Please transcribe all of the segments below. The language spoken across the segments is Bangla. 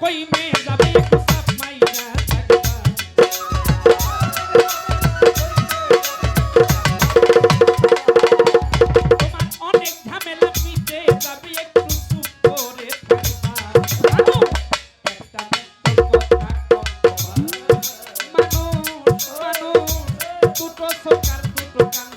কইমে যাবে? কুসাপ মাইরা থাকবা। তোমার অনেক ঝামেলা মিটে যাবে একটু চুপ করে থাকবা। একটা কথা কম। মানুষ, মানুষ, দুটো আর দুটো কান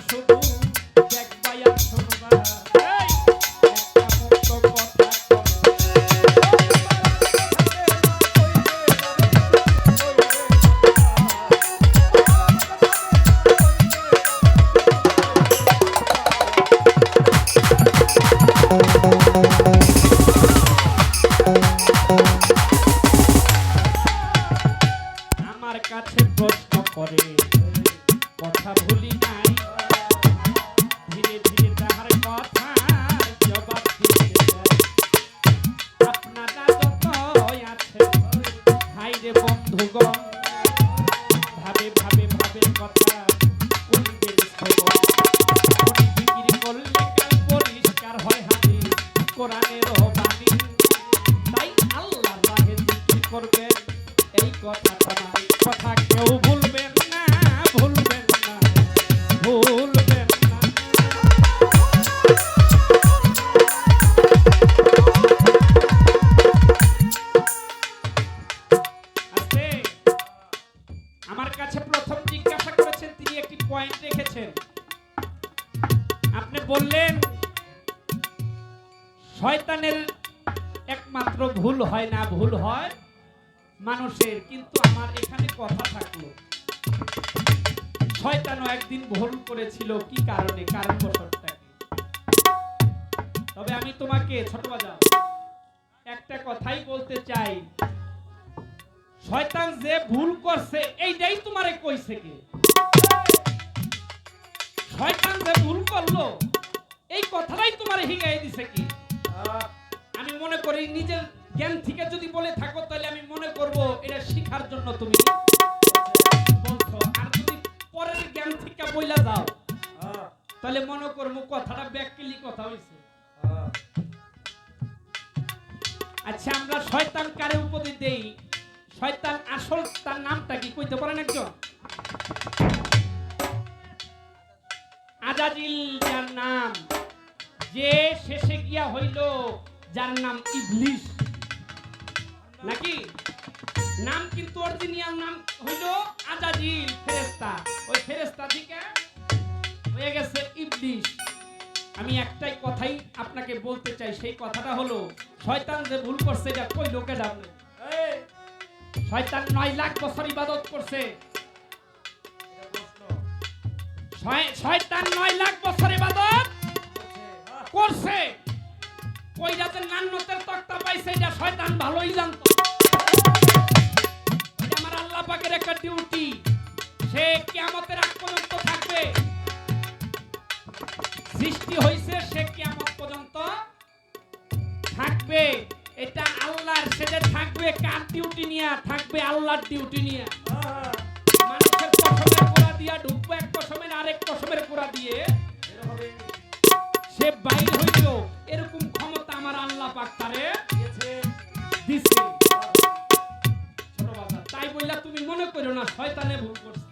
মানুষের কিন্তু আমার এখানে কথা থাকল। শয়তানও একদিন ভুল করেছিল, কি কারণে? কারণবশতটা কি? তবে আমি তোমাকে, ছোট বাজাও একটা কথাই বলতে চাই। শয়তান যে ভুল করছে, এইটাই তোমারে কইছে কে? শয়তান যে ভুল করল, এই কথাটাই তোমারে হিগাই দিছে কি? আমি মনে করি নিজের জ্ঞান থেকে যদি বলে থাকো, তাহলে আমি মনে করব এটা শিখার জন্য তুমি আর যদি পরের জ্ঞান থেকে যাও তাহলে মনে করব কথাটা কথা হইছে। আচ্ছা আমরা শয়তান কারে উপদেশ দেই? শয়তান আসল তার নামটা কি? কইতে পারেন একজন? আজাজিল যার নাম, যে শেষে গিয়া হইল, যার নাম ইবলিস। নাকি? নাম কিন্তু অরিজিনাল নাম হইল আজাজিল ফেরেশতা। ওই ফেরেশতা থেকে হয়ে গেছে ইবলিস আমি একটাই কথাই আপনাকে বলতে চাই সেই কথাটা হলো শয়তান যে ভুল করছে এটা কই লোকে ডাবলে শয়তান নয় লাখ বছর ইবাদত করছে। শয়- শয়তান নয় লাখ বছর ইবাদত করছে। ওই যাতে নান্নতের তক্তা পাইছে এটা শয়তান ভালোই জানতো। আল্লাহ পাকের একটা ডিউটি সে কিয়ামতের আগ পর্যন্ত থাকবে। সৃষ্টি হয়েছে সে কিয়ামত পর্যন্ত থাকবে। এটা আল্লাহর সেটা থাকবে, কার ডিউটি নিয়ে? থাকবে আল্লাহর ডিউটি নিয়ে। মানুষের কোড়া দিয়া এক আরেক কোড়া দিয়ে। সে বাইর হইল এরকম ক্ষমতা আমার আল্লাহ পাক তুমি মনে করো না, শয়তানে ভুল করছে।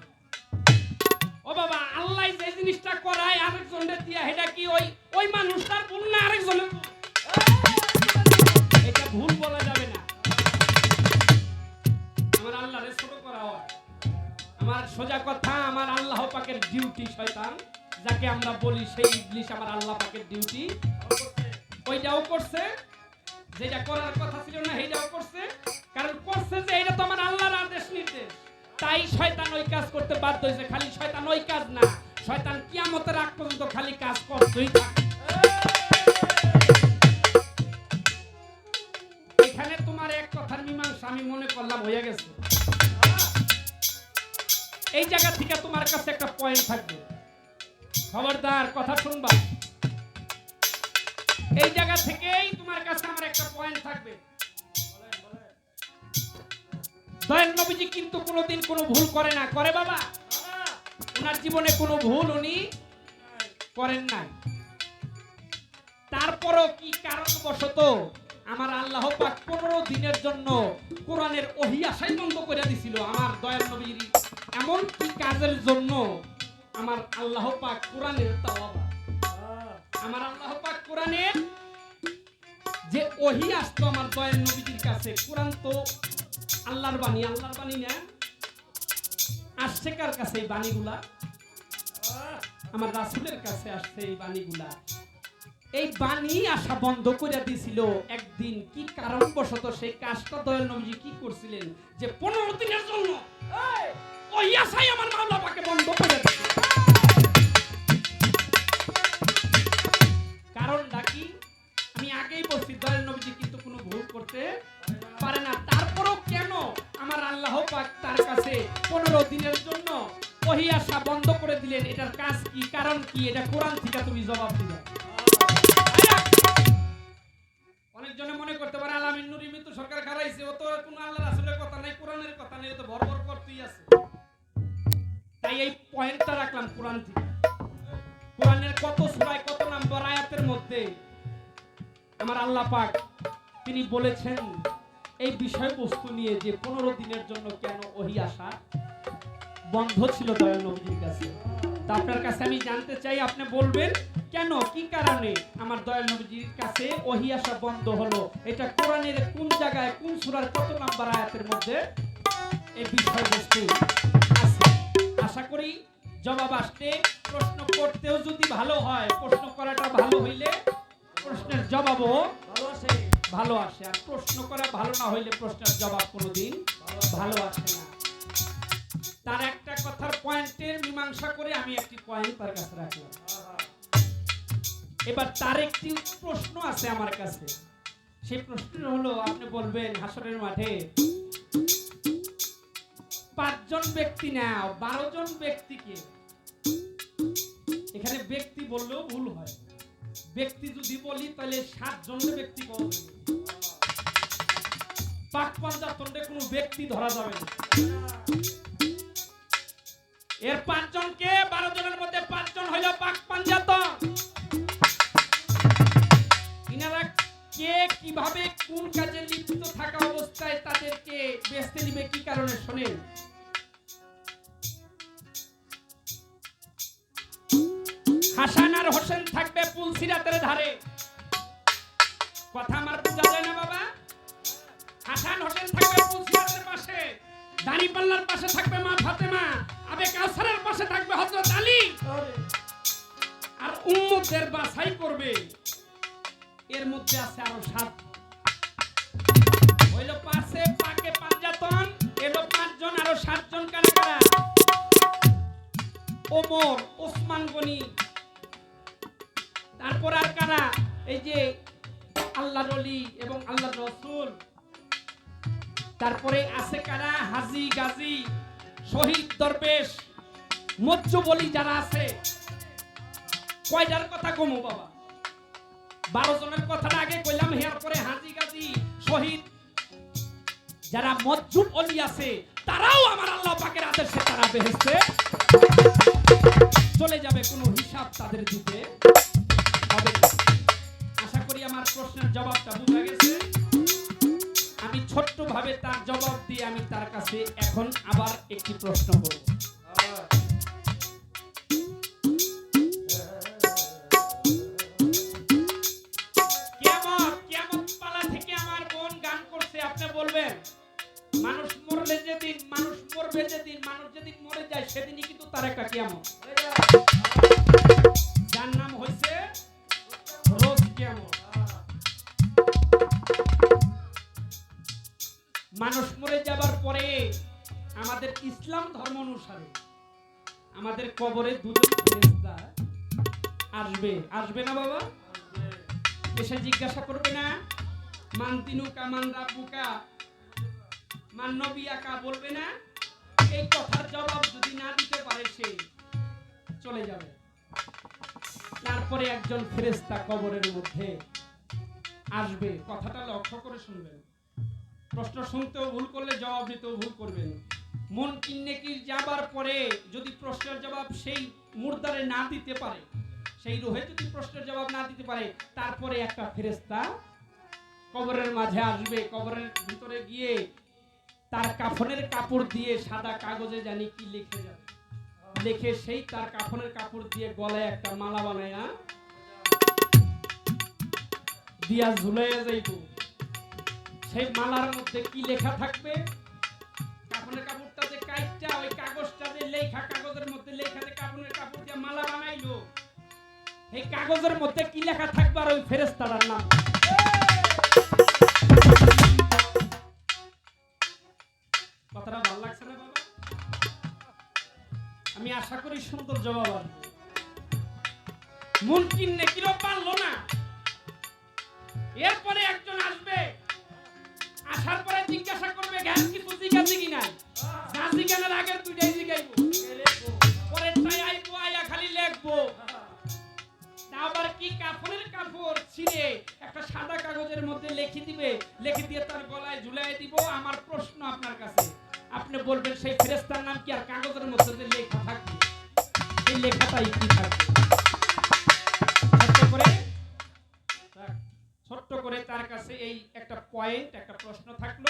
ও বাবা, আল্লাহ যে জিনিসটা করায় আরেকজনের দিয়া এটা কি ওই ওই মানুষটার ভুল না আরেকজনের এটা ভুল বলা যাবে না। আমার আল্লাহরে ছোট করা হয়। আমার সোজা কথা, আমার আল্লাহ পাকের ডিউটি শয়তান। যাকে আমরা বলি সেই ইবলিশ আমার আল্লাহ পাকের ডিউটি ওইটাও করছে। যেটা করার কথা ছিল না, সেইটাও করছে। কারণ করছে যে এটা তো আমার আল্লাহর আদেশ নির্দেশ। তাই শয়তান ওই কাজ করতে বাধ্য হয়েছে। খালি শয়তান ওই কাজ না, শয়তান কিয়ামতের আগ পর্যন্ত খালি কাজ করতেই থাকে। এখানে তোমার এক কথার মীমাংসা আমি মনে করলাম হয়ে গেছে। এই জায়গা থেকে তোমার কাছে একটা পয়েন্ট থাকবে। খবরদার, কথা শুনবা। এই জায়গা থেকেই তোমার কাছে আমার একটা পয়েন্ট থাকবে। দয়াল নবীজি কিন্তু কোনোদিন কোনো ভুল করে না। করে বাবা? ওনার জীবনে কোনো ভুল উনি করেন নাই। তারপরও কি কারণবশত আমার আল্লাহ পাক পনেরো দিনের জন্য কোরআনের ওহি আশাই বন্ধ করে দিছিল আমার দয়াল নবীর? এমন কি কাজের জন্য আমার আল্লাহ পাক কোরআনের আমার আল্লাহ পাক কোরআনের যে ওহি আসতো আমার দয়াল নবীজির কাছে, কোরআন তো আল্লাহর বাণী আল্লাহর বাণী না? আসছে কার কাছে এই বাণীগুলা? আমার রাসুলের কাছে আসছে এই বাণীগুলা। এই বাণী আসা বন্ধ করে দিছিল। একদিন কি কারণবশত সেই কাজটা দয়াল নবীজি কি করছিলেন? যে পনেরো দিনের জন্য ওই আশাই আমার মামলা পাকে বন্ধ করে বন্ধ করে দিলেন, এটার কাজ কি, কারণ কি, এটা কোরআন থেকে তুমি জবাব দিবে অনেকজনে মনে করতে পারে, আলামিন নুরি মৃত্যু সরকার খারাইছে, ও তো কোনো আল্লাহ রাসূলের কথা নাই, কোরআনের কথা নাই, ও তো ভরভর করতেই আছে। তাই এই পয়েন্টটা রাখলাম কোরআন থেকে। কোরআনের কত সূরায়, কত নম্বর আয়াতের মধ্যে আমার আল্লাহ পাক তিনি বলেছেন, এই বিষয়বস্তু নিয়ে যে পনেরো দিনের জন্য কেন ওহি আসা বন্ধ ছিল দয়াল নবীজির কাছে। তা আপনার কাছে আমি জানতে চাই আপনি বলবেন কেন কি কারণে আমার দয়াল নবীজির কাছে ওহি আসা বন্ধ হলো? এটা কোরআনের কোন জায়গায় কোন সূরার কত নাম্বার আয়াতের মধ্যে এই বিষয়বস্তু আছে? আশা করি জবাব আসতে প্রশ্ন করতেও যদি ভালো হয় প্রশ্ন করাটা ভালো হইলে প্রশ্নের জবাবও ভালো আসে। আর প্রশ্ন করা ভালো না হইলে প্রশ্নের জবাব কোনোদিন ভালো আসে না। তার একটা কথার পয়েন্টের মীমাংসা করে আমি একটি পয়েন্ট তার কাছে রাখলাম। এবার তার একটি প্রশ্ন আছে আমার কাছে। সেই প্রশ্নটা হলো, আপনি বলবেন, হাসরের মাঠে পাঁচজন ব্যক্তি নাও বারো জন ব্যক্তিকে। এখানে ব্যক্তি বললেও ভুল হয়। ব্যক্তি যদি বলি, তাহলে সাতজন ব্যক্তি যাবে পাক পাঞ্জাতন্ডে কোনো ব্যক্তি ধরা যাবে না। এর পাঁচজনকে বারো জনের মধ্যে পাঁচজন হইল পাক পাঞ্জাতন ইনারা কে কীভাবে কোন কাজে লিপ্ত থাকা অবস্থায় তাদেরকে বেচতে নিবে, কি কারণে শোনেন? হাসান আর হোসেন থাকবে পুলসিরাতের ধারে। কথা আমার বোঝা যায় না, বাবা? হাসান হোসেন থাকবে পুলসিরাতের পাশে দাড়ি পাল্লার পাশে থাকবে মা ফাতেমা। আবে কাউসারের পাশে থাকবে হযরত আলী। আর উম্মতদের বাছাই করবে। এর মধ্যে আছে আরও সাত। হইল পাশে পাকে পাঞ্জাতন এলো পাঁচজন, আরও সাতজন কারা কারা ওমর, ওসমান গনি। তারপর আর কারা? এই যে আল্লাহ রলি এবং আল্লাহ রসুল। তারপরে আছে কারা? হাজি, গাজী। শহীদ দরবেশ মজ্জ বলি যারা আছে, কয়টার কথা কমো বাবা? বারো জনের কথাটা আগে কইলাম, হেয়ার পরে হাজি গাজী, শহীদ। যারা মজ্জুব অলি আছে, তারাও আমার আল্লাহ পাকের আদেশে তারা বেহেস্তে চলে যাবে কোনো হিসাব তাদের দিতে। আশা করি আমার প্রশ্নের জবাবটা বোঝা ভাবে তার জবাব দিয়ে আমি তার কাছে এখন আবার একটি প্রশ্ন করব। মানুষ মানুষ মরবে যেদিন, মানুষ যেদিন মরে যায়, সেদিনই কিন্তু তার একটা কেমন আমাদের ইসলাম ধর্ম অনুসারে আমাদের কবরে দুজন ফেরেশতা আসবে। আসবে না বাবা? এসে জিজ্ঞাসা করবে না? মান তিনুকা মান রাব্বুকা মান নবিয়াকা বলবে না? এই কথার জবাব যদি না দিতে পারে সে চলে যাবে। তারপরে একজন ফেরেশতা কবরের মধ্যে আসবে। কথাটা লক্ষ্য করে শুনবেন। প্রশ্ন শুনতেও ভুল করলে জবাব দিতেও ভুল করবেন। মন কিন্নেকির যাবার পরে যদি প্রশ্নের জবাব সেই মুর্দারে না দিতে পারে, সেই রোহে যদি প্রশ্নের জবাব না দিতে পারে, তারপরে একটা ফেরেস্তা কবরের মাঝে আসবে, কবরের ভিতরে গিয়ে তার কাফনের কাপড় দিয়ে সাদা কাগজে জানি কি লিখে যাবে। লিখে সেই তার কাফনের কাপড় দিয়ে গলায় একটা মালা বানায় না দিয়া ঝুলাইয়া যাইব। সেই মালার মধ্যে কি লেখা থাকবে? কাগজের মধ্যে কি লেখা থাকবে আর ওই ফেরেস্তাটার নাম? কথাটা লাগছে না বাবা? আমি আশা করি সুন্দর জবাব আসবে নেকিরও পারল না। এরপরে একজন আসবে, আসার পরে জিজ্ঞাসা করবে জ্ঞান কিছু জিজ্ঞাসি কি নাই? তার কাছে এই একটা পয়েন্ট একটা প্রশ্ন থাকল।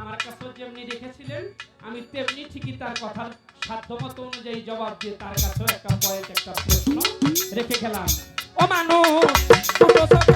আমার কাছে যেমনি রেখেছিলেন, আমি তেমনি ঠিকই তার কথার সাধ্যমতো অনুযায়ী জবাব দিয়ে তার কাছেও একটা পয়েন্ট একটা প্রশ্ন রেখে গেলাম। ও মানুষ ছোট ছোট